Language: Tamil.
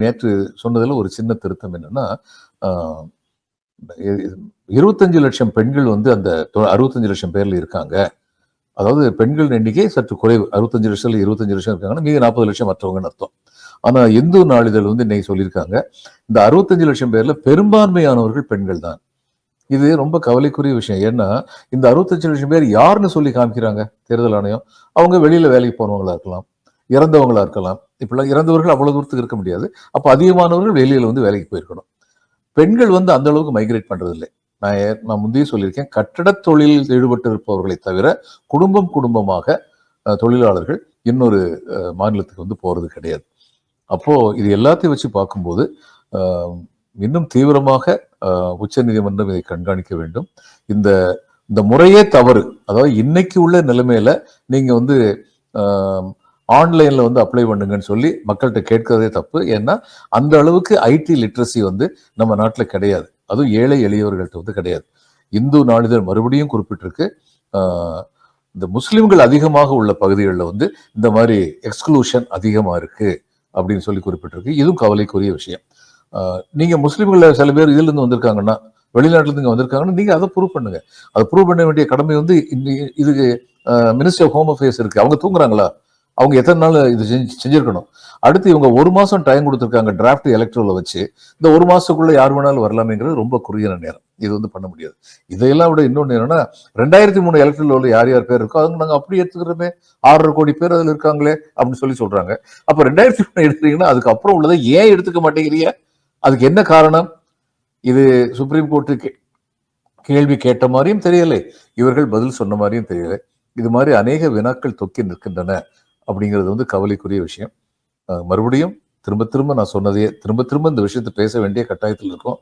நேற்று சொன்னதில் ஒரு சின்ன திருத்தம் என்னன்னா இருபத்தஞ்சு லட்சம் பெண்கள் வந்து அந்த தொ- அறுபத்தஞ்சு லட்சம் பேர்ல இருக்காங்க. அதாவது பெண்கள் எண்ணிக்கை சற்று குறைவு. அறுபத்தஞ்சு லட்சத்தில் இருபத்தஞ்சு லட்சம் இருக்காங்கன்னா மீது நாற்பது லட்சம் மற்றவங்கன்னு அர்த்தம். ஆனால் இந்து நாளிதழ் வந்து இன்னைக்கு சொல்லியிருக்காங்க. இந்த அறுபத்தஞ்சு லட்சம் பேர்ல பெரும்பான்மையானவர்கள் பெண்கள் தான். இது ரொம்ப கவலைக்குரிய விஷயம். ஏன்னா இந்த அறுபத்தஞ்சு லட்சம் பேர் யாருன்னு சொல்லி காமிக்கிறாங்க தேர்தல் ஆணையம். அவங்க வெளியில வேலைக்கு போனவங்களா இருக்கலாம். இறந்தவங்களா இருக்கலாம். இப்பெல்லாம் இறந்தவர்கள் அவ்வளோ தூரத்துக்கு இருக்க முடியாது. அப்போ அதிகமானவர்கள் வெளியில் வந்து வேலைக்கு போயிருக்கணும். பெண்கள் வந்து அந்த அளவுக்கு மைக்ரேட் பண்ணுறதில்லை நான் நான் முந்தைய சொல்லியிருக்கேன். கட்டடத் தொழிலில் ஈடுபட்டு இருப்பவர்களை தவிர குடும்பம் குடும்பமாக தொழிலாளர்கள் இன்னொரு மாநிலத்துக்கு வந்து போகிறது கிடையாது. அப்போது இது எல்லாத்தையும் வச்சு பார்க்கும்போது இன்னும் தீவிரமாக உச்சநீதிமன்றம் இதை கண்காணிக்க வேண்டும். இந்த இந்த முறையே தவறு. அதாவது இன்னைக்கு உள்ள நிலைமையில நீங்க வந்து ஆன்லைனில் வந்து அப்ளை பண்ணுங்கன்னு சொல்லி மக்கள்கிட்ட கேட்கறதே தப்பு. ஏன்னா அந்த அளவுக்கு ஐடி லிட்ரஸி வந்து நம்ம நாட்டில் கிடையாது. அதுவும் ஏழை எளியவர்கள்ட்ட வந்து கிடையாது. இந்து நாளிதழ் மறுபடியும் குறிப்பிட்டிருக்கு. இந்த முஸ்லிம்கள் அதிகமாக உள்ள பகுதிகளில் வந்து இந்த மாதிரி எக்ஸ்க்ளூஷன் அதிகமாக இருக்குது அப்படின்னு சொல்லி குறிப்பிட்டிருக்கு. இதுவும் கவலைக்குரிய விஷயம். நீங்கள் முஸ்லீம்களில் சில பேர் இதுலருந்து வந்திருக்காங்கன்னா வெளிநாட்டிலேருந்து இங்கே வந்திருக்காங்கன்னா நீங்கள் அதை ப்ரூவ் பண்ணுங்கள் அதை ப்ரூவ் பண்ண வேண்டிய கடமை வந்து இந்த- இதுக்கு மினிஸ்டர் ஆஃப் ஹோம் அஃபேர்ஸ் இருக்குது அவங்க தூங்குறாங்களா? அவங்க எத்தனை நாள் இது செஞ்சு செஞ்சிருக்கணும்? அடுத்து இவங்க ஒரு மாசம் டைம் கொடுத்துருக்காங்க டிராஃப்ட் எலக்ட்ரோல வச்சு. இந்த ஒரு மாசத்துக்குள்ள யார் வேணாலும் வரலாமேங்கிறது ரொம்ப குறுகிய நேரம். இது வந்து பண்ண முடியாது. இதையெல்லாம் விட இன்னொன்று என்னன்னா ரெண்டாயிரத்தி மூணு எலக்ட்ரல் யார் யார் பேர் இருக்கோ அவங்க நாங்க அப்படி எடுத்துக்கிறோமே. ஆறரை கோடி பேர் அதுல இருக்காங்களே அப்படின்னு சொல்லி சொல்றாங்க. அப்போ ரெண்டாயிரத்தி மூணு எடுத்துட்டீங்கன்னா அதுக்கு அப்புறம் உள்ளதை ஏன் எடுத்துக்க மாட்டேங்கிறீங்க? அதுக்கு என்ன காரணம்? இது சுப்ரீம் கோர்ட்டு கேள்வி கேட்ட மாதிரியும் தெரியலை. இவர்கள் பதில் சொன்ன மாதிரியும் தெரியலை. இது மாதிரி அநேக வினாக்கள் தொக்கி நிற்கின்றன. அப்படிங்கிறது வந்து கவலைக்குரிய விஷயம். மறுபடியும் திரும்ப திரும்ப நான் சொன்னதையே திரும்ப திரும்ப இந்த விஷயத்தை பேச வேண்டிய கட்டாயத்தில் இருக்கும்.